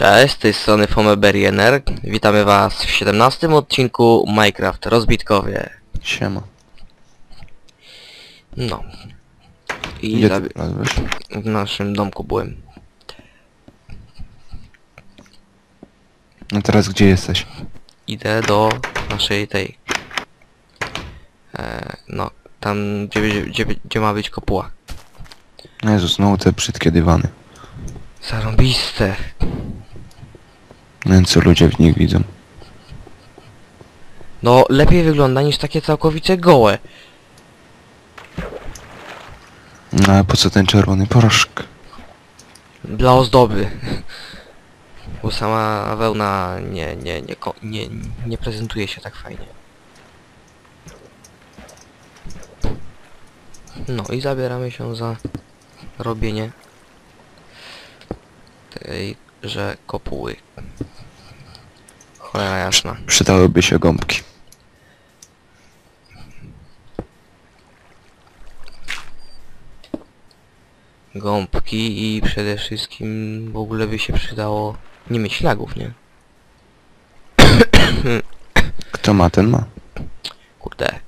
Cześć, z tej strony Fomeberiener. Witamy was w 17 odcinku Minecraft Rozbitkowie. Siema. No. I Gdzie zabi- ty w naszym domku byłem. No teraz gdzie jesteś? Idę do naszej tej... E, no, tam gdzie, gdzie, gdzie ma być kopuła. Jezus, znowu te brzydkie dywany. Zarąbiste. No co ludzie w nich widzą? No, lepiej wygląda niż takie całkowicie gołe. No ale po co ten czerwony proszek? Dla ozdoby. Bo sama wełna nie, nie, nie, ko- nie, nie prezentuje się tak fajnie. No i zabieramy się za robienie tejże kopuły. Cholera jasna. Przydałyby się gąbki. Gąbki i przede wszystkim w ogóle by się przydało nie mieć ślagów, nie? Kto ma, ten ma. Kurde.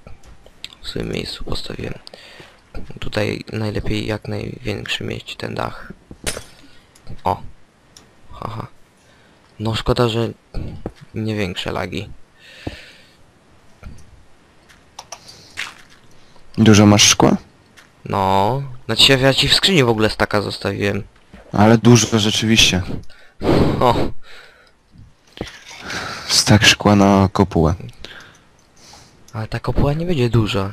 W swoim miejscu postawiłem. Tutaj najlepiej jak największy mieć ten dach. O. Haha. No szkoda, że nie większe lagi. Dużo masz szkła? No. Znaczy ja ci w skrzyni w ogóle staka zostawiłem. Ale dużo rzeczywiście. O. Stak szkła na kopułę. Ale ta kopuła nie będzie duża.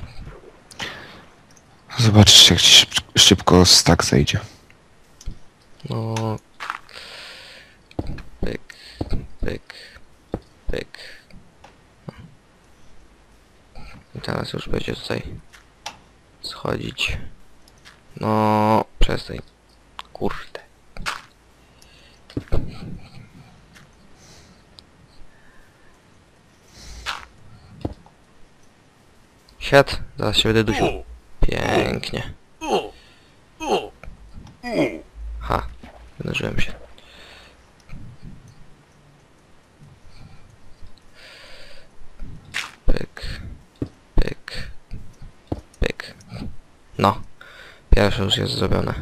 Zobaczysz jak ci szyb szybko stak zejdzie. No. Pyk. Pyk. Pyk. I teraz już będzie tutaj schodzić. No, przestań. Kurde. Siad, zaraz się będę dusił. Pięknie. Ha, wydarzyłem się. Pyk, pyk, pyk. No, pierwsze już jest zrobione.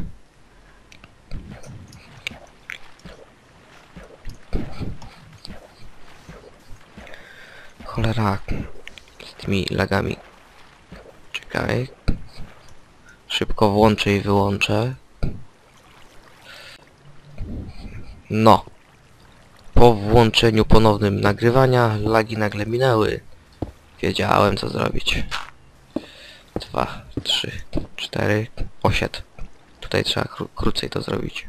Cholera, z tymi lagami. Czekaj. Szybko włączę i wyłączę. No. Po włączeniu ponownym nagrywania lagi nagle minęły. Wiedziałem co zrobić. Dwa, trzy, cztery, osiad. Tutaj trzeba kró krócej to zrobić.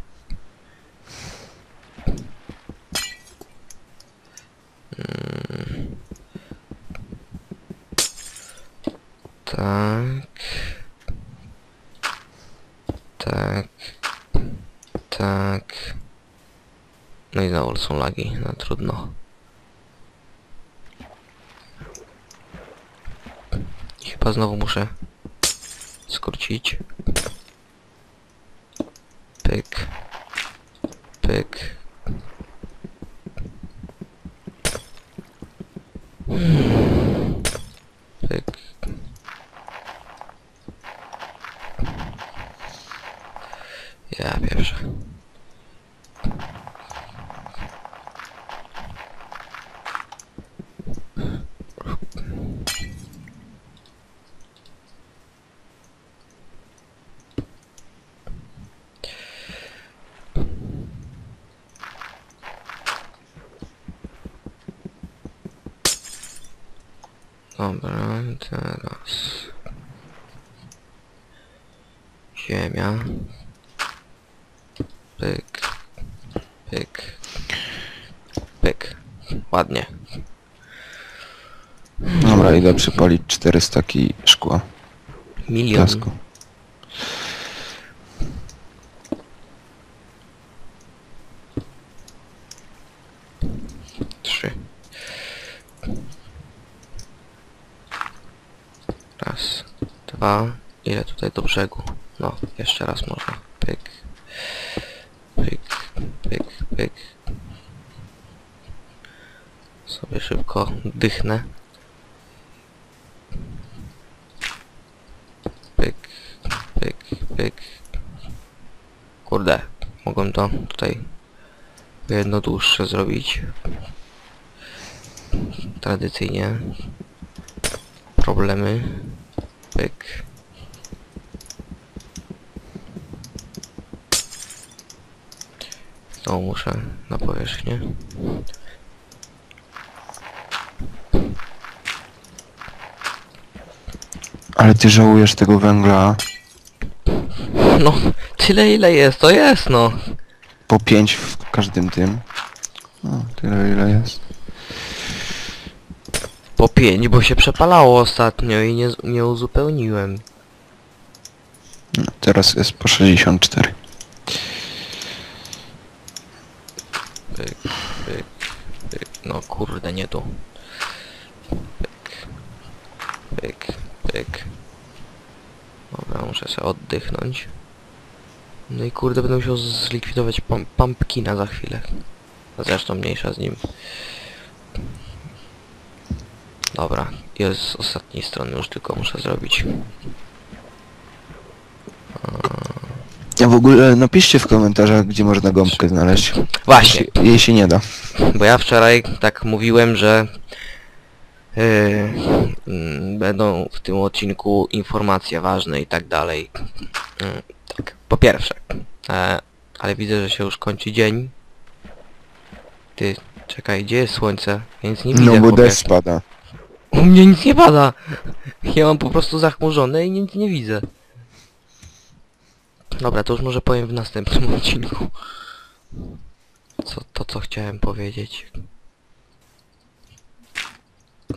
Mm. Tak. Tak. Tak. No i znowu są lagi, no trudno. Chyba znowu muszę skrócić. Pyk. Hmm. Pyk. Ja pierwsze. Dobra, teraz... Ziemia. Pyk. Pyk. Pyk. Ładnie. Dobra, idę przypalić cztery staki szkła. Milion. Piasku. Trzy. Raz, dwa. Ile tutaj do brzegu? No, jeszcze raz można. Pyk. Pyk, pyk, pyk. Sobie szybko dychnę. Pyk, pyk, pyk. Kurde, mogłem to tutaj jedno dłuższe zrobić. Tradycyjnie. Problemy. Pyk. Znowu muszę na powierzchnię. Ale ty żałujesz tego węgla No, tyle ile jest, to jest no. po 5 w każdym tym. No, tyle ile jest. Po 5, bo się przepalało ostatnio i nie, nie uzupełniłem. No, teraz jest po 64. Pyk, pyk, pyk. No kurde, nie tu. Pyk, pyk, pyk. Dobra, muszę sobie oddychnąć. No i kurde, będę musiał zlikwidować pam pumpkina za chwilę. Zresztą mniejsza z nim. Dobra, jest z ostatniej strony już tylko muszę zrobić. A w ogóle napiszcie w komentarzach, gdzie można gąbkę znaleźć. Właśnie, Jej się nie da. Bo ja wczoraj tak mówiłem, że yy, będą w tym odcinku informacje ważne i tak dalej. Mm, tak, po pierwsze, e, ale widzę, że się już kończy dzień. Ty, czekaj, gdzie jest słońce? Ja nic nie widzę. No bo deszcz spada. U mnie nic nie pada. Ja mam po prostu zachmurzone i nic nie widzę. Dobra, to już może powiem w następnym odcinku. Co, to co chciałem powiedzieć.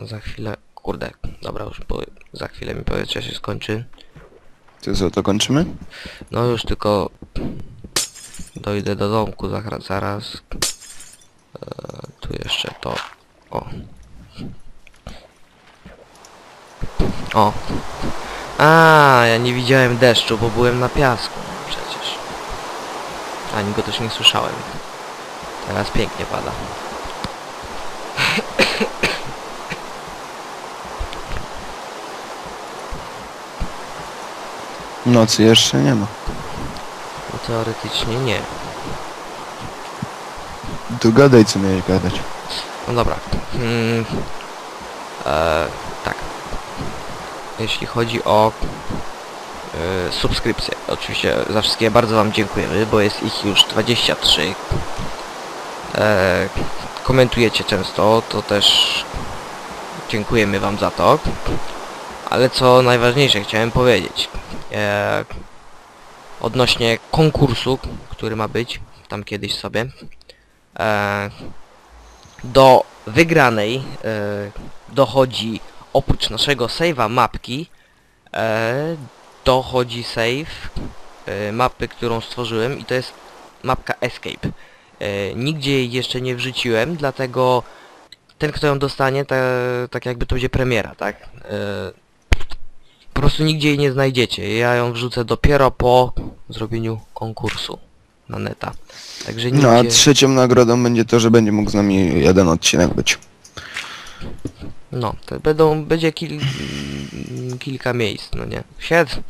Za chwilę... Kurde, dobra, już po, za chwilę mi powietrze się skończy. To co, to kończymy? No już tylko... Dojdę do domku zaraz. zaraz. E, tu jeszcze to... O. O. A, ja nie widziałem deszczu, bo byłem na piasku. Przecież. Ani go też nie słyszałem. Teraz pięknie pada. Nocy jeszcze nie ma. No teoretycznie nie. To gadaj co miałeś gadać. No dobra. E, tak. Jeśli chodzi o e, subskrypcje, oczywiście za wszystkie bardzo Wam dziękujemy, bo jest ich już 23. E, komentujecie często, to też dziękujemy Wam za to. Ale co najważniejsze chciałem powiedzieć. E, odnośnie konkursu, który ma być tam kiedyś sobie. Do wygranej dochodzi oprócz naszego save'a mapki e, dochodzi save e, mapy, którą stworzyłem i to jest mapka Escape. E, nigdzie jej jeszcze nie wrzuciłem, dlatego ten kto ją dostanie, ta, tak jakby to będzie premiera, tak? E, po prostu nigdzie jej nie znajdziecie. Ja ją wrzucę dopiero po zrobieniu konkursu na neta. Także nigdzie... No a trzecią nagrodą będzie to, że będzie mógł z nami jeden odcinek być. No, to będą, będzie kil, kilka miejsc, no nie. Siedz!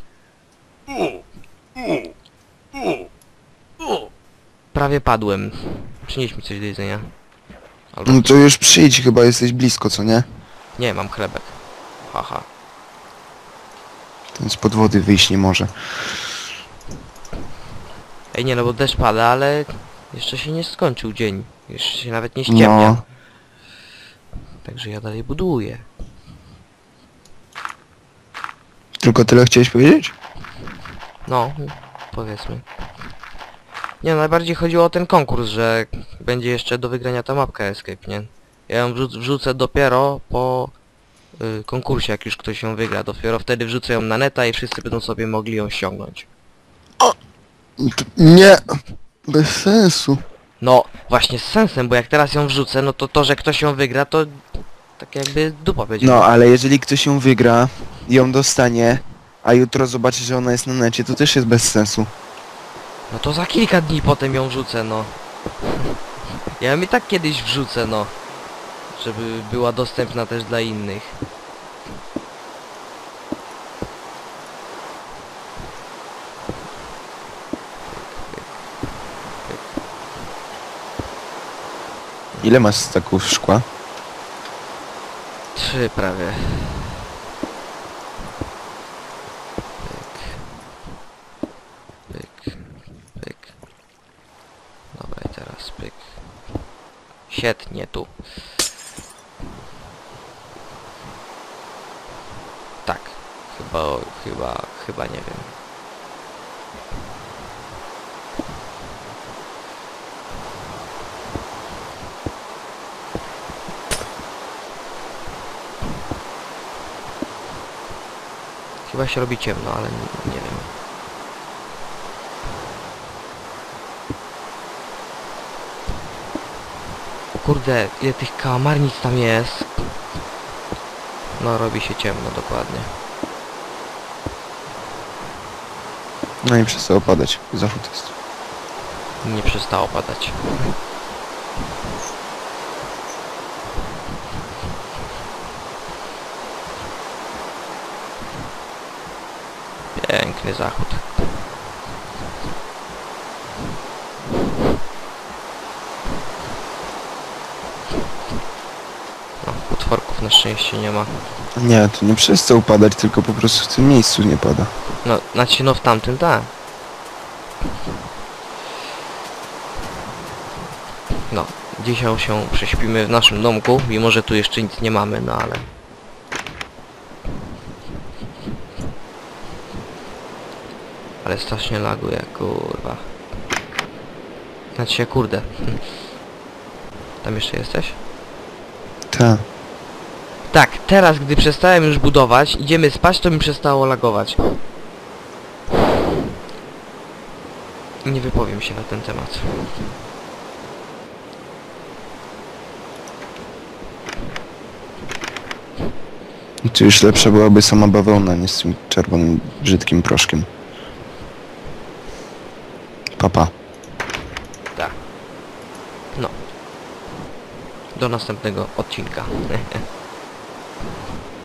Prawie padłem. Przynieś mi coś do jedzenia. Albo... No to już przyjdź, chyba jesteś blisko, co nie? Nie, mam chlebek. Haha. Ten spod wody wyjść nie może. Ej, nie no, bo deszcz pada, ale jeszcze się nie skończył dzień. Jeszcze się nawet nie ściemnia. No, Także ja dalej buduję. tylko tyle chciałeś powiedzieć? No, powiedzmy. Nie, najbardziej chodziło o ten konkurs, że będzie jeszcze do wygrania ta mapka Escape, nie? Ja ją wrzuc wrzucę dopiero po y, konkursie, jak już ktoś ją wygra. Dopiero wtedy wrzucę ją na neta i wszyscy będą sobie mogli ją ściągnąć. Nie, bez sensu. No, właśnie z sensem, bo jak teraz ją wrzucę, no to to, że ktoś ją wygra, to tak jakby dupa będzie. No, ale jeżeli ktoś ją wygra, ją dostanie, a jutro zobaczy, że ona jest na necie, to też jest bez sensu. No to za kilka dni potem ją wrzucę, no. Ja ją i tak kiedyś wrzucę, no. żeby była dostępna też dla innych. Ile masz staków szkła? Trzy prawie. Pyk. Pyk. Pyk. Dobra i teraz pyk. Świetnie tu. Tak. Chyba, chyba, chyba nie wiem. Chyba się robi ciemno, ale nie, nie wiem. Kurde, ile tych kałamarnic tam jest. No, robi się ciemno, dokładnie. No i przestało padać. Zachód jest. Nie przestało padać. Piękny zachód. No, utworków na szczęście nie ma. Nie, to nie przestał padać, tylko po prostu w tym miejscu nie pada. No, znaczy no w tamtym tak. No, dzisiaj się prześpimy w naszym domku, mimo że tu jeszcze nic nie mamy, no ale... Ale strasznie laguje, kurwa. Znaczy się, kurde. Tam jeszcze jesteś? Ta. Tak, teraz gdy przestałem już budować, idziemy spać, to mi przestało lagować. Nie wypowiem się na ten temat. Tu już lepsza byłaby sama bawełna, nie z tym czerwonym, brzydkim proszkiem. Papa. Tak. No. Do następnego odcinka.